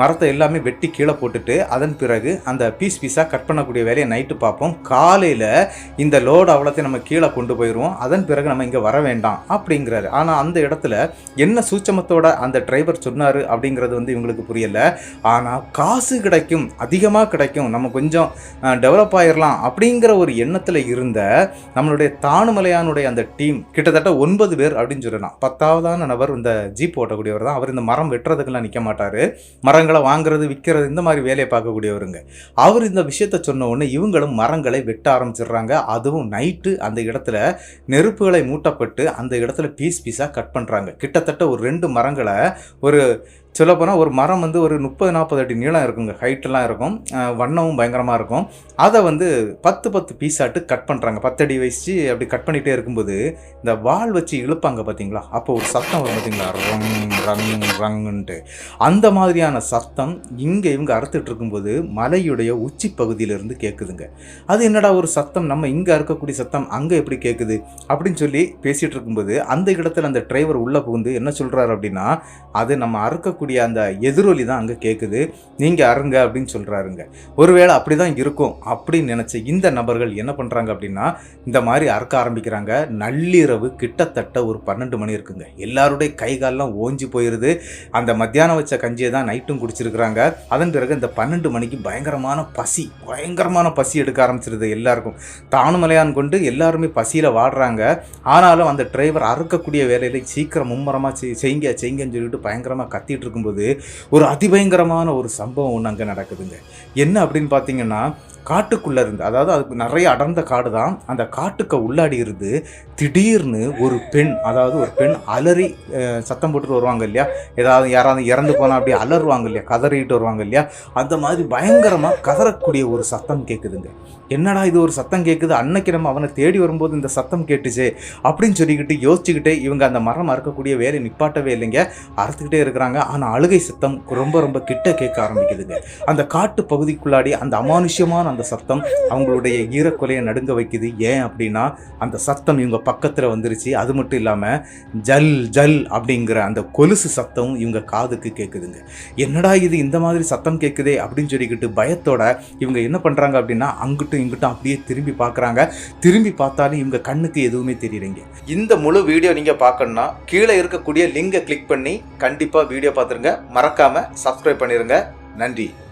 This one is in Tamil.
மரத்தை எல்லாமே வெட்டி கீழே போட்டுட்டு அதன் பிறகு அந்த பீஸ் பீஸாக கட் பண்ணக்கூடிய வேலையை நைட்டு பார்ப்போம். காலையில் இந்த லோடு அவ்வளோத்தையும் நம்ம கீழே கொண்டு போயிடுவோம். அதன் பிறகு நம்ம இங்கே வர வேண்டாம் அப்படிங்கிறாரு. ஆனால் அந்த இடத்துல என்ன சூட்சமத்தோட அந்த டிரைவர் சொன்னார் அப்படிங்கிறது வந்து இவங்களுக்கு புரியலை. ஆனால் காசு கிடைக்கும் அதிகமாக கிடைக்கும் நம்ம கொஞ்சம் டெவலப் ஆயிடலாம் அப்படிங்கிற ஒரு எண்ணத்தில் இருந்த நம்மளுடைய தானுமலையானுடைய அந்த டீம் கிட்டத்தட்ட ஒன்பது பேர் அப்படின்னு சொல்லலாம். பத்தாவதான நபர் இந்த ஜீப் ஓட்டக்கூடியவர் தான். அவர் இந்த மரம் வெட்டுறதுக்கெல்லாம் நிற்க மாட்டார். மரங்களை வாங்குறது விற்கிறது இந்த மாதிரி வேலையை பார்க்கக்கூடியவருங்க. அவர் இந்த விஷயத்த சொன்ன உடனே இவங்களும் மரங்களை வெட்ட ஆரம்பிச்சிடுறாங்க. அதுவும் நைட்டு அந்த இடத்துல நெருப்புகளை மூட்டப்பட்டு அந்த இடத்துல பீஸ் பீஸாக கட் பண்ணுறாங்க கிட்டத்தட்ட ஒரு ரெண்டு மரங்களை ஒரு சொல்லப்போனால் ஒரு மரம் வந்து ஒரு முப்பது நாற்பது அடி நீளம் இருக்குங்க. ஹைட்டெல்லாம் இருக்கும். வண்ணமும் பயங்கரமாக இருக்கும். அதை வந்து பத்து பத்து பீஸாட்டு கட் பண்ணுறாங்க பத்தடி வச்சு அப்படி கட் பண்ணிகிட்டே இருக்கும்போது இந்த வால் வச்சு இழுப்பாங்க பார்த்தீங்களா? அப்போ ஒரு சத்தம் வரும் பார்த்தீங்களா? ரங் ரங் ரங்குன்ட்டு. அந்த மாதிரியான சத்தம் இங்கே இவங்க அறுத்துட்டு இருக்கும்போது மலையுடைய உச்சி பகுதியிலிருந்து கேட்குதுங்க அது என்னடா ஒரு சத்தம்? நம்ம இங்கே அறுக்கக்கூடிய சத்தம் அங்கே எப்படி கேட்குது அப்படின்னு சொல்லி பேசிகிட்டு இருக்கும்போது அந்த இடத்துல அந்த டிரைவர் உள்ளே புகுந்து என்ன சொல்கிறாரு அப்படின்னா அது நம்ம அறுக்கக்கூடிய அந்த எதிரொலி தான் அங்கே கேட்குது நீங்கள் அருங்க அப்படின்னு சொல்கிறாருங்க ஒருவேளை அப்படி தான் இருக்கும் அப்படின்னு நினச்ச இந்த நபர்கள் என்ன பண்ணுறாங்க அப்படின்னா இந்த மாதிரி அறுக்க ஆரம்பிக்கிறாங்க. நள்ளிரவு கிட்டத்தட்ட ஒரு பன்னெண்டு மணி இருக்குங்க. எல்லாருடைய கைகாலெலாம் ஓஞ்சி போயிடுது அந்த மத்தியானம் வச்ச கஞ்சியை தான் நைட்டும் குடிச்சிருக்கிறாங்க. அதன் பிறகு இந்த பன்னெண்டு மணிக்கு பயங்கரமான பசி பயங்கரமான பசி எடுக்க ஆரம்பிச்சிருது எல்லாருக்கும். தானுமலையான் கொண்டு எல்லாருமே பசியில் வாடுறாங்க. ஆனாலும் அந்த டிரைவர் அறுக்கக்கூடிய வேலையில் சீக்கிரம் மும்முரமாக செய் செய்யுங்க செய்யுங்கன்னு சொல்லிட்டு பயங்கரமாக கத்திட்டு இருக்கும்போது ஒரு அதிபயங்கரமான ஒரு சம்பவம் ஒன்று அங்கே நடக்குதுங்க. என்ன அப்படின்னு பார்த்தீங்கன்னா காட்டுக்குள்ளே இருந்து அதாவது அதுக்கு நிறைய அடர்ந்த காடு தான் அந்த காட்டுக்கு உள்ளாடி இருந்து திடீர்னு ஒரு பெண் அதாவது ஒரு பெண் அலறி சத்தம் போட்டுட்டு வருவாங்க இல்லையா? ஏதாவது யாராவது இறந்து போனால் அப்படியே அலறுவாங்க இல்லையா? கதறிட்டு வருவாங்க இல்லையா? அந்த மாதிரி பயங்கரமாக கதறக்கூடிய ஒரு சத்தம் கேட்குதுங்க என்னடா இது ஒரு சத்தம் கேட்குது அன்னைக்கு நம்ம அவனை தேடி வரும்போது இந்த சத்தம் கேட்டுச்சே அப்படின்னு சொல்லிக்கிட்டு யோசிச்சுக்கிட்டே இவங்க அந்த மரம் அறுக்கக்கூடிய வேலை நிப்பாட்டவே இல்லைங்க. அறுத்துக்கிட்டே இருக்கிறாங்க. ஆனால் அழுகை சத்தம் ரொம்ப ரொம்ப கிட்ட கேட்க ஆரம்பிக்குதுங்க. அந்த காட்டு பகுதிக்குள்ளாடி அந்த அமானுஷ்யமான அந்த சத்தம் அவங்களுடைய ஈரக்கொலையை நடுங்க வைக்குது. ஏன் அப்படின்னா அந்த சத்தம் இவங்க பக்கத்தில் வந்துருச்சு. அது மட்டும் இல்லாமல் ஜல் ஜல் அப்படிங்கிற அந்த கொலுசு சத்தம் இவங்க காதுக்கு கேட்குதுங்க என்னடா இது இந்த மாதிரி சத்தம் கேட்குதே அப்படின்னு சொல்லிக்கிட்டு பயத்தோட இவங்க என்ன பண்ணுறாங்க அப்படின்னா அங்கிட்டும் இங்கிட்டும் அப்படியே திரும்பி பார்க்குறாங்க திரும்பி பார்த்தாலும் இவங்க கண்ணுக்கு எதுவுமே தெரியலைங்க. இந்த முழு வீடியோ நீங்கள் பார்க்கணுன்னா கீழே இருக்கக்கூடிய லிங்கை கிளிக் பண்ணி கண்டிப்பாக வீடியோ பார்த்துருங்க. மறக்காமல் சப்ஸ்கிரைப் பண்ணிடுங்க நன்றி.